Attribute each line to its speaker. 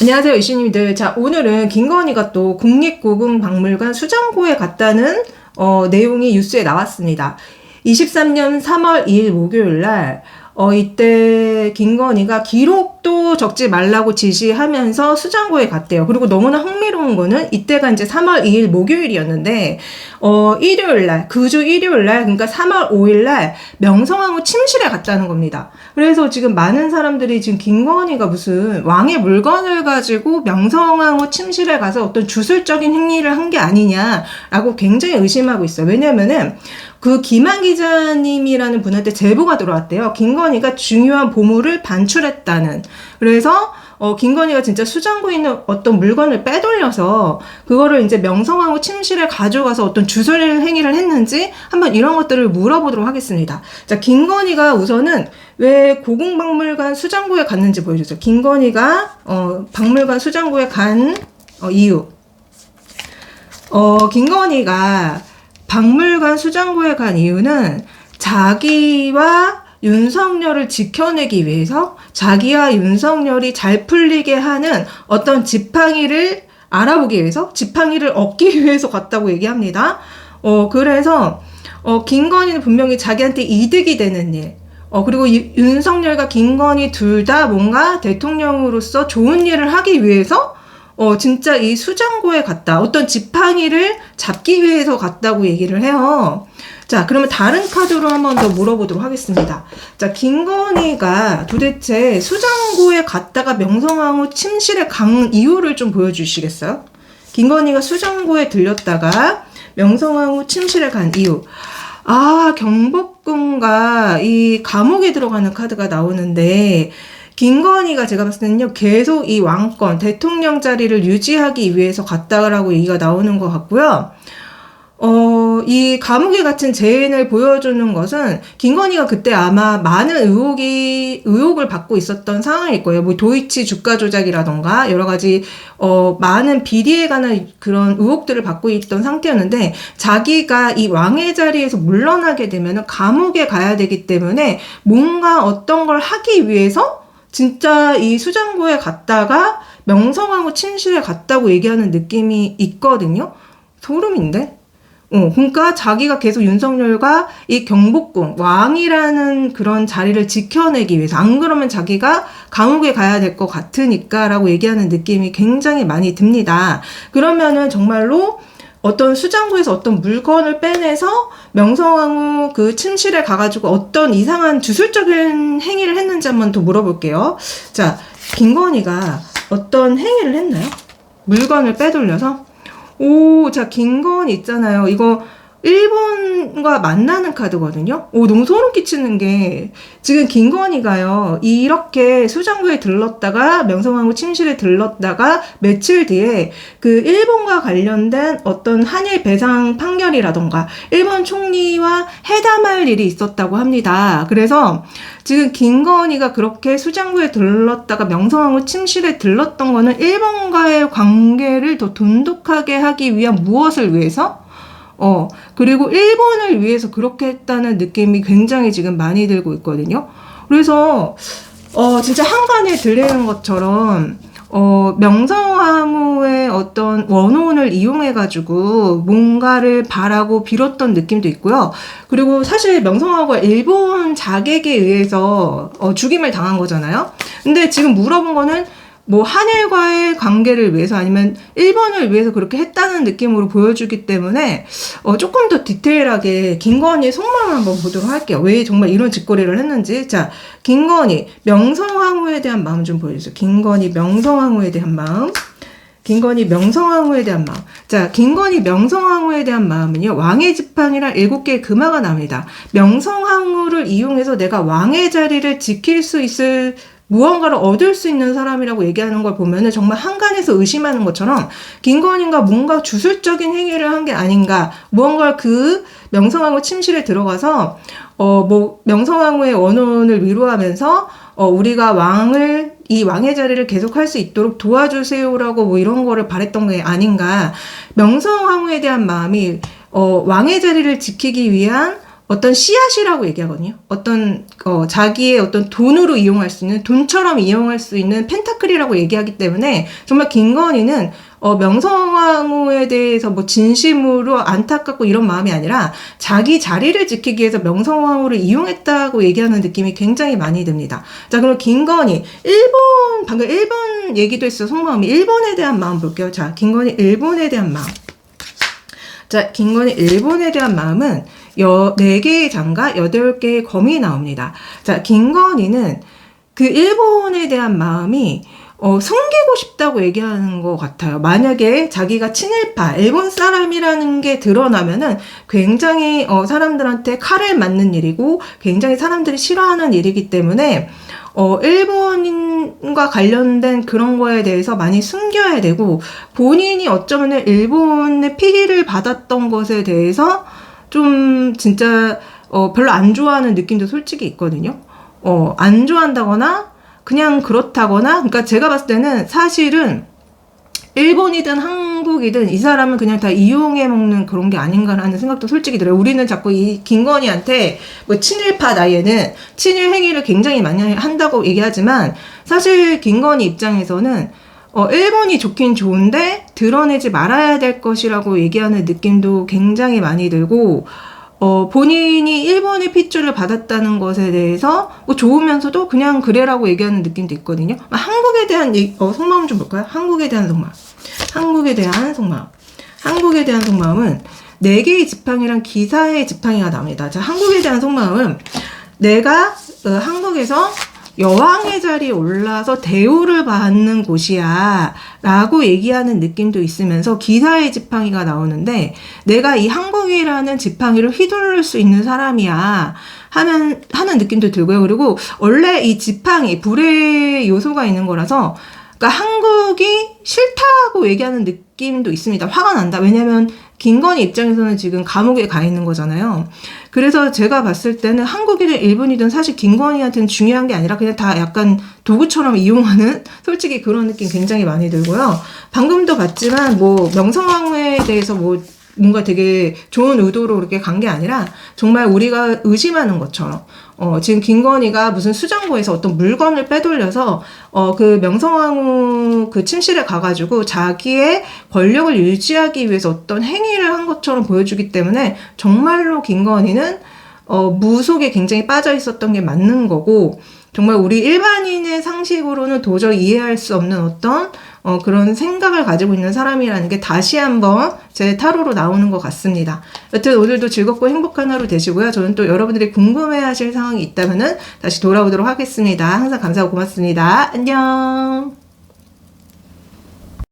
Speaker 1: 안녕하세요, 이신님들. 자, 오늘은 김건희가 또 국립고궁박물관 수장고에 갔다는 어, 내용이 뉴스에 나왔습니다. 23년 3월 2일 목요일 날, 어, 이때 김건희가 기록도 적지 말라고 지시하면서 수장고에 갔대요. 그리고 너무나 흥미로운 거는 이때가 이제 3월 2일 목요일이었는데, 어, 일요일 날, 그 주 일요일 날, 그러니까 3월 5일 날 명성황후 침실에 갔다는 겁니다. 그래서 지금 많은 사람들이 지금 김건희가 무슨 왕의 물건을 가지고 명성황후 침실에 가서 어떤 주술적인 행위를 한 게 아니냐라고 굉장히 의심하고 있어요. 왜냐면은 그 김한 기자님이라는 분한테 제보가 들어왔대요. 김건희가 중요한 보물을 반출했다는. 그래서 어, 김건희가 진짜 수장고에 있는 어떤 물건을 빼돌려서 그거를 이제 명성황후 침실에 가져가서 어떤 주술 행위를 했는지 한번 이런 것들을 물어보도록 하겠습니다. 자, 김건희가 우선은 왜 고궁박물관 수장고에 갔는지 보여주세요. 김건희가 어, 박물관 수장고에 간 어, 이유. 어, 김건희가 박물관 수장고에 간 이유는 자기와 윤석열을 지켜내기 위해서 자기와 윤석열이 잘 풀리게 하는 어떤 지팡이를 알아보기 위해서 지팡이를 얻기 위해서 갔다고 얘기합니다. 어, 그래서 어, 김건희는 분명히 자기한테 이득이 되는 일, 어, 그리고 유, 윤석열과 김건희 둘 다 뭔가 대통령으로서 좋은 일을 하기 위해서 어, 진짜 이 수장고에 갔다. 어떤 지팡이를 잡기 위해서 갔다고 얘기를 해요. 자, 그러면 다른 카드로 한번 더 물어보도록 하겠습니다. 자, 김건희가 도대체 수장고에 갔다가 명성황후 침실에 간 이유를 좀 보여주시겠어요? 김건희가 수장고에 들렸다가 명성황후 침실에 간 이유. 아, 경복궁과 이 감옥에 들어가는 카드가 나오는데, 김건희가 제가 봤을 때는요, 계속 이 왕권, 대통령 자리를 유지하기 위해서 갔다라고 얘기가 나오는 것 같고요. 어, 이 감옥에 갇힌 재인을 보여주는 것은 김건희가 그때 아마 많은 의혹이, 의혹을 받고 있었던 상황일 거예요. 뭐 도이치 주가 조작이라던가 여러 가지, 어, 많은 비리에 관한 그런 의혹들을 받고 있던 상태였는데 자기가 이 왕의 자리에서 물러나게 되면 감옥에 가야 되기 때문에 뭔가 어떤 걸 하기 위해서 진짜 이 수장고에 갔다가 명성황후 침실에 갔다고 얘기하는 느낌이 있거든요. 소름인데? 어, 그러니까 자기가 계속 윤석열과 이 경복궁 왕이라는 그런 자리를 지켜내기 위해서 안 그러면 자기가 감옥에 가야 될 것 같으니까라고 얘기하는 느낌이 굉장히 많이 듭니다. 그러면은 정말로 어떤 수장고에서 어떤 물건을 빼내서 명성황후 그 침실에 가가지고 어떤 이상한 주술적인 행위를 했는지 한번 더 물어볼게요. 자, 김건희가 어떤 행위를 했나요? 물건을 빼돌려서? 오, 자, 김건희 있잖아요. 이거 일본과 만나는 카드거든요. 오, 너무 소름 끼치는 게 지금 김건희가요. 이렇게 수장구에 들렀다가 명성황후 침실에 들렀다가 며칠 뒤에 그 일본과 관련된 어떤 한일 배상 판결이라던가 일본 총리와 회담할 일이 있었다고 합니다. 그래서 지금 김건희가 그렇게 수장구에 들렀다가 명성황후 침실에 들렀던 거는 일본과의 관계를 더 돈독하게 하기 위한 무엇을 위해서? 어, 그리고 일본을 위해서 그렇게 했다는 느낌이 굉장히 지금 많이 들고 있거든요. 그래서, 어, 진짜 한간에 들리는 것처럼, 어, 명성황후의 어떤 원혼을 이용해가지고 뭔가를 바라고 빌었던 느낌도 있고요. 그리고 사실 명성황후가 일본 자객에 의해서 어, 죽임을 당한 거잖아요. 근데 지금 물어본 거는 뭐 한일과의 관계를 위해서 아니면 일본을 위해서 그렇게 했다는 느낌으로 보여주기 때문에 어 조금 더 디테일하게 김건희 속마음 한번 보도록 할게요. 왜 정말 이런 짓거리를 했는지. 자, 김건희 명성황후에 대한 마음 좀 보여주세요. 김건희 명성황후에 대한 마음. 김건희 명성황후에 대한 마음. 자, 김건희 명성황후에 대한 마음은요, 왕의 지팡이랑 일곱 개의 금화가 나옵니다. 명성황후를 이용해서 내가 왕의 자리를 지킬 수 있을 무언가를 얻을 수 있는 사람이라고 얘기하는 걸 보면은 정말 한간에서 의심하는 것처럼 김건희가 뭔가 주술적인 행위를 한 게 아닌가 무언가 그 명성황후 침실에 들어가서 어 뭐 명성황후의 원혼을 위로하면서 어 우리가 왕을 이 왕의 자리를 계속할 수 있도록 도와주세요라고 뭐 이런 거를 바랬던 게 아닌가. 명성황후에 대한 마음이 어 왕의 자리를 지키기 위한 어떤 씨앗이라고 얘기하거든요. 어떤 어, 자기의 어떤 돈으로 이용할 수 있는 돈처럼 이용할 수 있는 펜타클이라고 얘기하기 때문에 정말 김건희는 어, 명성황후에 대해서 뭐 진심으로 안타깝고 이런 마음이 아니라 자기 자리를 지키기 위해서 명성황후를 이용했다고 얘기하는 느낌이 굉장히 많이 듭니다. 자, 그럼 김건희 일본 방금 일본 얘기도 했어 속마음이 일본에 대한 마음 볼게요. 자, 김건희 일본에 대한 마음. 자, 김건희 일본에 대한 마음은 여, 4개의 장과 8개의 검이 나옵니다. 자, 김건희는 그 일본에 대한 마음이 어, 숨기고 싶다고 얘기하는 것 같아요. 만약에 자기가 친일파, 일본 사람이라는 게 드러나면은 굉장히 어, 사람들한테 칼을 맞는 일이고 굉장히 사람들이 싫어하는 일이기 때문에 어, 일본인과 관련된 그런 거에 대해서 많이 숨겨야 되고 본인이 어쩌면은 일본의 피해를 받았던 것에 대해서 좀 진짜 어, 별로 안 좋아하는 느낌도 솔직히 있거든요. 어, 안 좋아한다거나 그냥 그렇다거나 그러니까 제가 봤을 때는 사실은 일본이든 한국이든 이 사람은 그냥 다 이용해 먹는 그런 게 아닌가라는 생각도 솔직히 들어요. 우리는 자꾸 이 김건희한테 뭐 친일파 나이에는 친일 행위를 굉장히 많이 한다고 얘기하지만 사실 김건희 입장에서는 어, 일본이 좋긴 좋은데 드러내지 말아야 될 것이라고 얘기하는 느낌도 굉장히 많이 들고 어, 본인이 일본의 핏줄을 받았다는 것에 대해서 뭐 좋으면서도 그냥 그래라고 얘기하는 느낌도 있거든요. 한국에 대한 어, 속마음 좀 볼까요? 한국에 대한 속마음. 한국에 대한 속마음. 한국에 대한 속마음은 네 개의 지팡이랑 기사의 지팡이가 나옵니다. 자, 한국에 대한 속마음은 내가 어, 한국에서 여왕의 자리에 올라서 대우를 받는 곳이야 라고 얘기하는 느낌도 있으면서 기사의 지팡이가 나오는데 내가 이 한국이라는 지팡이를 휘두를 수 있는 사람이야 하는, 하는 느낌도 들고요. 그리고 원래 이 지팡이, 불의 요소가 있는 거라서 그러니까 한국이 싫다 고 얘기하는 느낌도 있습니다. 화가 난다. 왜냐면 김건희 입장에서는 지금 감옥에 가 있는 거잖아요. 그래서 제가 봤을 때는 한국이든 일본이든 사실 김건희한테는 중요한 게 아니라 그냥 다 약간 도구처럼 이용하는 솔직히 그런 느낌 굉장히 많이 들고요. 방금도 봤지만 뭐 명성황후에 대해서 뭐 뭔가 되게 좋은 의도로 그렇게 간 게 아니라 정말 우리가 의심하는 것처럼 어, 지금 김건희가 무슨 수장고에서 어떤 물건을 빼돌려서 어, 그 명성황후 그 침실에 가가지고 자기의 권력을 유지하기 위해서 어떤 행위를 한 것처럼 보여주기 때문에 정말로 김건희는 어, 무속에 굉장히 빠져 있었던 게 맞는 거고 정말 우리 일반인의 상식으로는 도저히 이해할 수 없는 어떤 어, 그런 생각을 가지고 있는 사람이라는 게 다시 한번 제 타로로 나오는 것 같습니다. 여튼 오늘도 즐겁고 행복한 하루 되시고요. 저는 또 여러분들이 궁금해 하실 상황이 있다면 다시 돌아오도록 하겠습니다. 항상 감사하고 고맙습니다. 안녕!